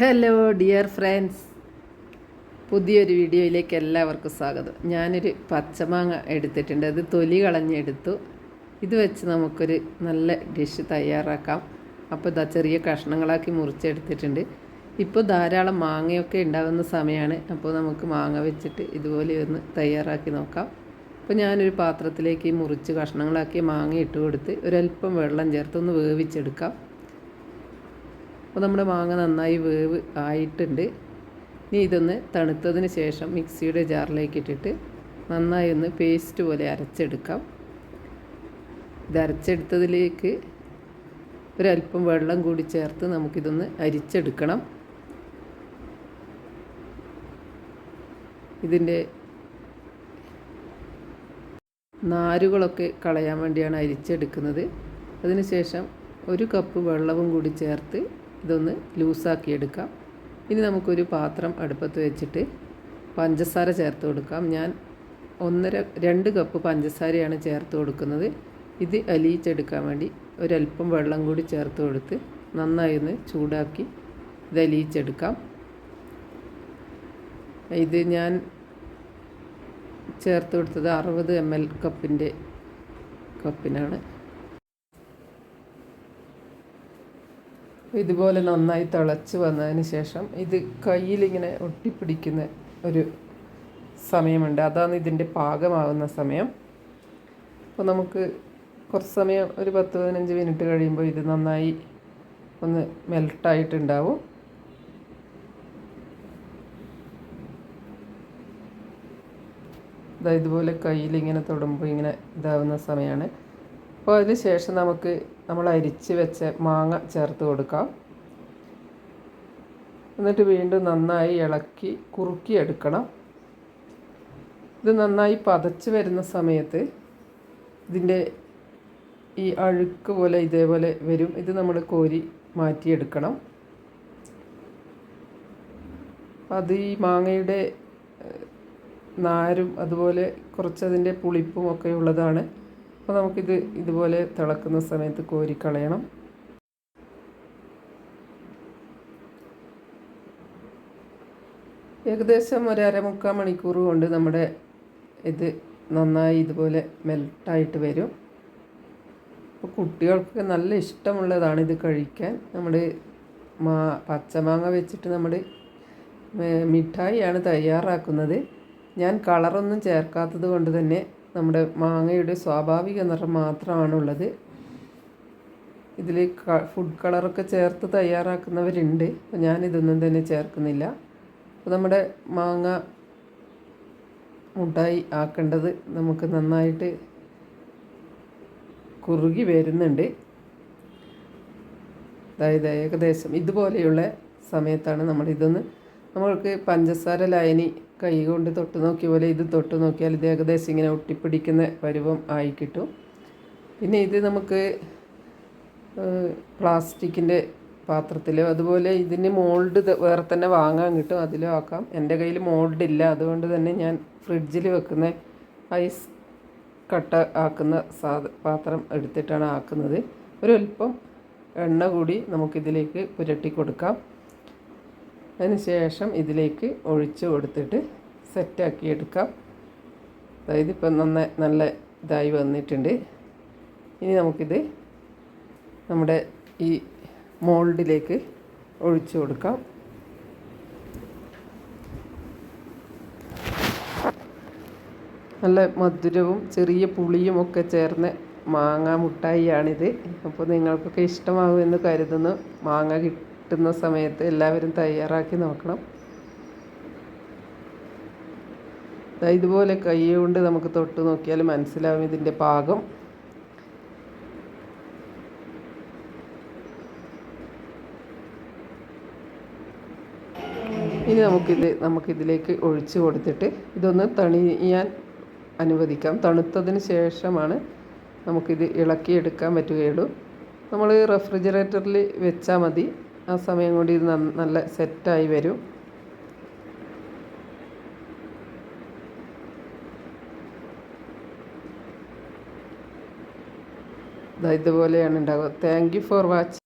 Hello dear friends പുതിയൊരു വീഡിയോയിലേക്ക് എല്ലാവർക്കും സ്വാഗതം. ഞാനൊരു പച്ചമാങ്ങ എടുത്തിട്ടുണ്ട്. അത് തൊലി കളഞ്ഞെടുത്തു. ഇത് വെച്ച് നമുക്കൊരു നല്ല ഡിഷ് തയ്യാറാക്കാം. അപ്പോൾ ഇതാ ചെറിയ കഷ്ണങ്ങളാക്കി മുറിച്ചെടുത്തിട്ടുണ്ട്. ഇപ്പോൾ ധാരാളം മാങ്ങയൊക്കെ ഉണ്ടാകുന്ന സമയമാണ് അപ്പോൾ നമുക്ക് മാങ്ങ വെച്ചിട്ട് ഇതുപോലെ ഒന്ന് തയ്യാറാക്കി നോക്കാം. അപ്പോൾ ഞാനൊരു പാത്രത്തിലേക്ക് മുറിച്ച് കഷ്ണങ്ങളാക്കി മാങ്ങ ഇട്ട് കൊടുത്ത് ഒരല്പം വെള്ളം ചേർത്ത് ഒന്ന് വേവിച്ചെടുക്കാം. അപ്പോൾ നമ്മുടെ മാങ്ങ നന്നായി വേവ് ആയിട്ടുണ്ട്. ഇനി ഇതൊന്ന് തണുത്തതിന് ശേഷം മിക്സിയുടെ ജാറിലേക്ക് ഇട്ടിട്ട് നന്നായി ഒന്ന് പേസ്റ്റ് പോലെ അരച്ചെടുക്കാം. ഇത് അരച്ചെടുത്തതിലേക്ക് ഒരല്പം വെള്ളം കൂടി ചേർത്ത് നമുക്കിതൊന്ന് അരിച്ചെടുക്കണം. ഇതിന്റെ നാരുകളൊക്കെ കളയാൻ വേണ്ടിയാണ് അരിച്ചെടുക്കുന്നത്. അതിനുശേഷം ഒരു കപ്പ് വെള്ളവും കൂടി ചേർത്ത് ഇതൊന്ന് ലൂസാക്കി എടുക്കാം. ഇനി നമുക്കൊരു പാത്രം അടുപ്പത്ത് വെച്ചിട്ട് പഞ്ചസാര ചേർത്ത് കൊടുക്കാം. ഞാൻ ഒന്നര രണ്ട് കപ്പ് പഞ്ചസാരയാണ് ചേർത്ത് കൊടുക്കുന്നത്. ഇത് അലിയിച്ചെടുക്കാൻ വേണ്ടി ഒരല്പം വെള്ളം കൂടി ചേർത്ത് കൊടുത്ത് നന്നായി ഒന്ന് ചൂടാക്കി ഇത് അലിയിച്ചെടുക്കാം. ഇത് ഞാൻ ചേർത്ത് കൊടുത്തത് അറുപത് എം എൽ കപ്പിന്റെ കപ്പിനാണ്. ഇതുപോലെ നന്നായി തിളച്ച് വന്നതിന് ശേഷം ഇത് കയ്യിലിങ്ങനെ ഒട്ടിപ്പിടിക്കുന്ന ഒരു സമയമുണ്ട്. അതാണ് ഇതിന്റെ പാകമാകുന്ന സമയം. അപ്പോൾ നമുക്ക് കുറച്ച് സമയം ഒരു പത്ത് പതിനഞ്ച് മിനിറ്റ് കഴിയുമ്പോൾ ഇത് നന്നായി ഒന്ന് മെൽട്ടായിട്ടുണ്ടാവും. ഇതാ ഇതുപോലെ കയ്യിലിങ്ങനെ തൊടുമ്പോൾ ഇങ്ങനെ ഇതാവുന്ന സമയമാണ്. അപ്പോൾ അതിന് ശേഷം നമുക്ക് നമ്മൾ അരിച്ച് വെച്ച മാങ്ങ ചേർത്ത് കൊടുക്കാം. എന്നിട്ട് വീണ്ടും നന്നായി ഇളക്കി കുറുക്കി എടുക്കണം. ഇത് നന്നായി പതച്ച് വരുന്ന സമയത്ത് ഇതിന്റെ ഈ അഴുക്ക് പോലെ ഇതേപോലെ വരും. ഇത് നമ്മൾ കോരി മാറ്റിയെടുക്കണം. അത് ഈ മാങ്ങയുടെ നാരും അതുപോലെ കുറച്ചതിന്റെ പുളിപ്പും ഒക്കെ ഉള്ളതാണ്. അപ്പോൾ നമുക്കിത് ഇതുപോലെ തിളക്കുന്ന സമയത്ത് കോരിക്കളയണം ഏകദേശം ഒരു അരമുക്കാൽ മണിക്കൂർ കൊണ്ട് നമ്മുടെ ഇത് നന്നായി ഇതുപോലെ മെൽട്ടായിട്ട് വരും. അപ്പോൾ കുട്ടികൾക്ക് നല്ല ഇഷ്ടമുള്ളതാണ് ഇത് കഴിക്കാൻ. നമ്മൾ മാ പച്ചമാങ്ങ വെച്ചിട്ട് നമ്മൾ മിഠായിയാണ് തയ്യാറാക്കുന്നത്. ഞാൻ കളറൊന്നും ചേർക്കാത്തത് കൊണ്ട് തന്നെ നമ്മുടെ മാങ്ങയുടെ സ്വാഭാവിക നിറം മാത്രമാണുള്ളത്. ഇതിൽ ഫുഡ് കളറൊക്കെ ചേർത്ത് തയ്യാറാക്കുന്നവരുണ്ട്. അപ്പോൾ ഞാനിതൊന്നും തന്നെ ചേർക്കുന്നില്ല. അപ്പോൾ നമ്മുടെ മാങ്ങ മുട്ടായി ആക്കേണ്ടത് നമുക്ക് നന്നായിട്ട് കുറുകി വരുന്നുണ്ട്. അതായത് ഏകദേശം ഇതുപോലെയുള്ള സമയത്താണ് നമ്മൾ ഇതൊന്ന് നമ്മൾക്ക് പഞ്ചസാര ലായനി കൈ കൊണ്ട് തൊട്ട് നോക്കിയ പോലെ ഇത് തൊട്ട് നോക്കിയാൽ ഇത് ഏകദേശം ഇങ്ങനെ ഒട്ടിപ്പിടിക്കുന്ന പരുവം ആയി കിട്ടും. പിന്നെ ഇത് നമുക്ക് പ്ലാസ്റ്റിക്കിന്റെ പാത്രത്തിലോ അതുപോലെ ഇതിന് മോൾഡ് വേറെ തന്നെ വാങ്ങാൻ കിട്ടും. അതിലോ ആക്കാം. എന്റെ കയ്യിൽ മോൾഡ് ഇല്ല. അതുകൊണ്ട് തന്നെ ഞാൻ ഫ്രിഡ്ജിൽ വെക്കുന്ന ഐസ് കട്ട ആക്കുന്ന സാധ പാത്രം എടുത്തിട്ടാണ് ആക്കുന്നത്. ഒരൽപ്പം എണ്ണ കൂടി നമുക്കിതിലേക്ക് പുരട്ടി കൊടുക്കാം. അതിന് ശേഷം ഇതിലേക്ക് ഒഴിച്ച് കൊടുത്തിട്ട് സെറ്റാക്കി എടുക്കാം. അതായത് ഇപ്പം നന്നായി നല്ല ഇതായി വന്നിട്ടുണ്ട്. ഇനി നമുക്കിത് നമ്മുടെ ഈ മോൾഡിലേക്ക് ഒഴിച്ചു കൊടുക്കാം. നല്ല മധുരവും ചെറിയ പുളിയും ഒക്കെ ചേർന്ന മാങ്ങ മുട്ടായിയാണിത് അപ്പോൾ നിങ്ങൾക്കൊക്കെ ഇഷ്ടമാകുമെന്ന് കരുതുന്നു. മാങ്ങ കിട്ടുന്ന സമയത്ത് എല്ലാവരും തയ്യാറാക്കി നോക്കണം. ഇതുപോലെ കൈ കൊണ്ട് നമുക്ക് തൊട്ട് നോക്കിയാൽ മനസ്സിലാവും ഇതിന്റെ പാകം. ഇനി നമുക്കിത് നമുക്കിതിലേക്ക് ഒഴിച്ചു കൊടുത്തിട്ട് ഇതൊന്ന് തണിയാൻ അനുവദിക്കാം. തണുത്തതിന് ശേഷമാണ് നമുക്കിത് ഇളക്കിയെടുക്കാൻ പറ്റുകയുള്ളൂ. നമ്മൾ റെഫ്രിജറേറ്ററിൽ വെച്ചാൽ മതി. ആ സമയം കൊണ്ട് ഇത് നല്ല സെറ്റായി വരും. ഇതുപോലെയാണ് ഉണ്ടാവുക. Thank you for watch